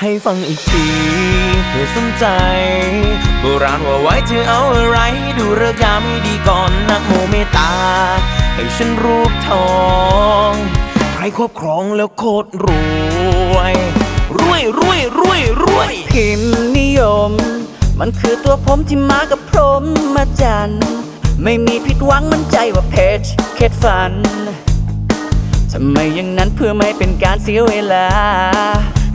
ให้ฟังอีกทีเพื่อสนใจ โบราณว่าไว้เธอเอาอะไร ดูเลิกษ์ยามไม่ดีก่อนนักโมเมตา ให้ฉันรูปทอง ใครครอบครองแล้วโคตรรวย รวยรวยรวยรวยพิมพ์นิยม มันคือตัวผมที่มากับพรมมาจัน ไม่มีผิดหวังมั่นใจว่าเพจเขตฝันทำไมอย่างนั้นเพื่อไม่เป็นการเสียเวลา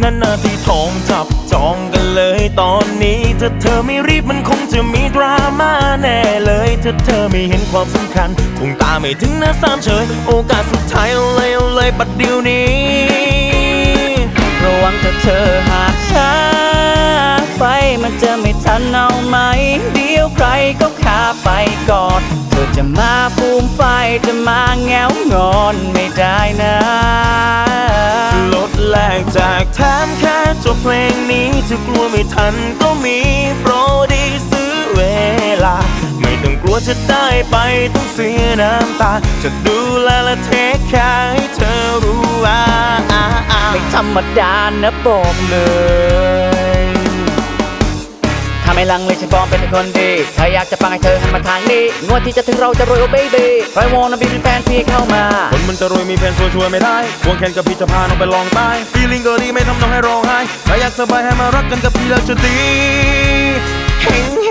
นั่นนาที่ทองจับจองกันเลยตอนนี้ถ้าเธอไม่รีบมันคงจะมีดราม่าแน่เลยถ้าเธอไม่เห็นความสำคัญ คงตาไม่ถึงนะสามเฉย โอกาสสุดท้ายเอาเลยเอาเลยบัดเดียวนี้ ระวังถ้าเธอหากช้าไปมันจะไม่ทันเอาไหม เดี๋ยวใครก็ฆ่าไปก่อนเธอจะมาภูมิไฟจะมาแงวงอนไม่ได้นะลด จากแถมแค่จบเพลงนี้จะกลัวไม่ทันก็มีโปรดีซื้อเวลา ไม่ต้องกลัวจะได้ไปต้องเสียน้ำตา จะดูแลและเทคแคร์ให้เธอรู้ว่าไม่ธรรมดานะบอกเลย ไม่ลังเลยฉันปลอมเป็นคนดีถ้าอยากจะฟังให้เธอหันมาทางนี้งวดที่จะถึงเราจะรวยโอเบบี้ใครวอนนะบีเป็นแฟนพี่เข้ามา คนมันจะรวยมีแผนช่วยช่วยไม่ได้ควงแขนกับพี่จะพาน้องไปลองใต้ฟีลิ่งก็ดีไม่ทำน้องให้ร้องไห้ถ้าอยากสบายให้มารักกันกับพี่แล้วจะดีเฮง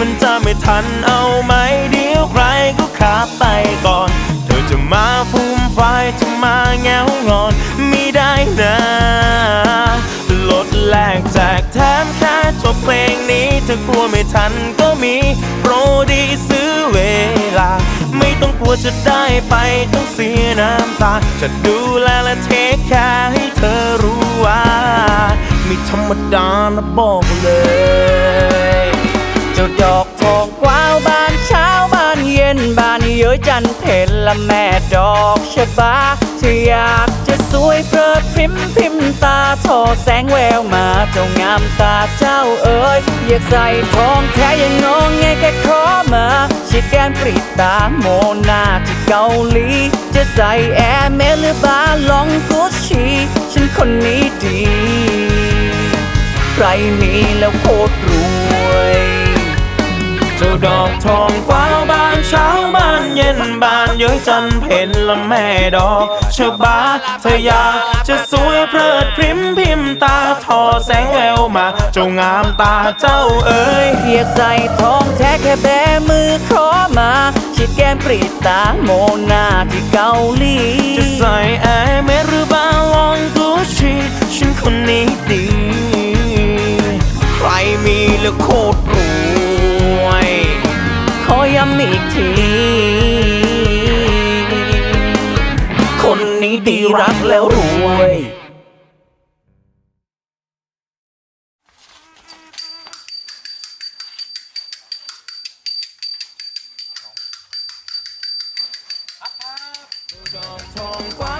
มันจะไม่ทันเอาไหมเดี๋ยวใครก็ขาไปก่อน เธอจะมาฟูมไฟจะมาแงวงอนไม่ได้นะลดแลกแจกแถมแค่จบเพลงนี้ถ้ากลัวไม่ทันก็มีโปรดีซื้อเวลา ไม่ต้องกลัวจะได้ไปต้องเสียน้ำตา จะดูแลและเทคแค่ให้เธอรู้ว่า ไม่ธรรมดานะบอกเลย ทองกว้าวบานเช้าบานเย็นบานเย้ยจันเพลละแม่ดอกชะบาเธออยากจะสวยเพลิดพริมพิมตาทอแสงแววมาเจ้างามตาเจ้าเอ๋ยอยากใส่ทองแท้ยังงงไงแค่ขอมาชิดแก้มปริตาโมนาที่เกาหลี จะใส่แอร์เมสหรือบาลองกุชชีฉันคนนี้ดี ใครมีแล้วโคตรรวย เจ้าดอกทองกว้าวบานเช้าบานเย็นบานเย้ยจันเพนละแม่ดอกชะบาเธออยากจะสวยเพลิดพริมพิมตาทอแสงแววมาเจ้างามตาเจ้าเอ๋ยเพียกใส่ทองแท้แค่แบมือขอมาชิดแก้มปรีดตาโมนาที่เกาหลีจะใส่แอร์เมสหรือบาลองกุชชีฉันคนนี้ดี ใครมีแล้วโคตร ที คนนี้ดีรักแล้วรวยดอกทองกว้า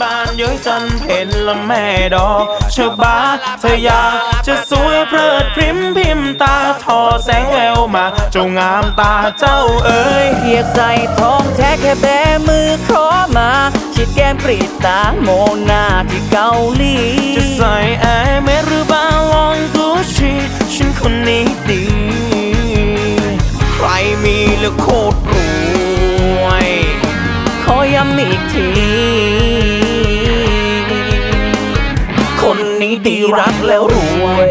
บานเย้ยจันเพนละแม่ดอกชะบาเธออยากจะสวยเพลิดพริมพิมตาทอแสงแววมาเจ้างามตาเจ้าเอ๋ยเพียกใส่ทองแท้แค่แบมือขอมาชิดแก้มปรีดตาโมนาที่เกาหลีจะใส่แอร์เมสหรือบาลองกุชชีฉันคนนี้ดี ใครมีแล้วโคตรรวยขอย้ำอีกที นี้ดีรักแล้วรวย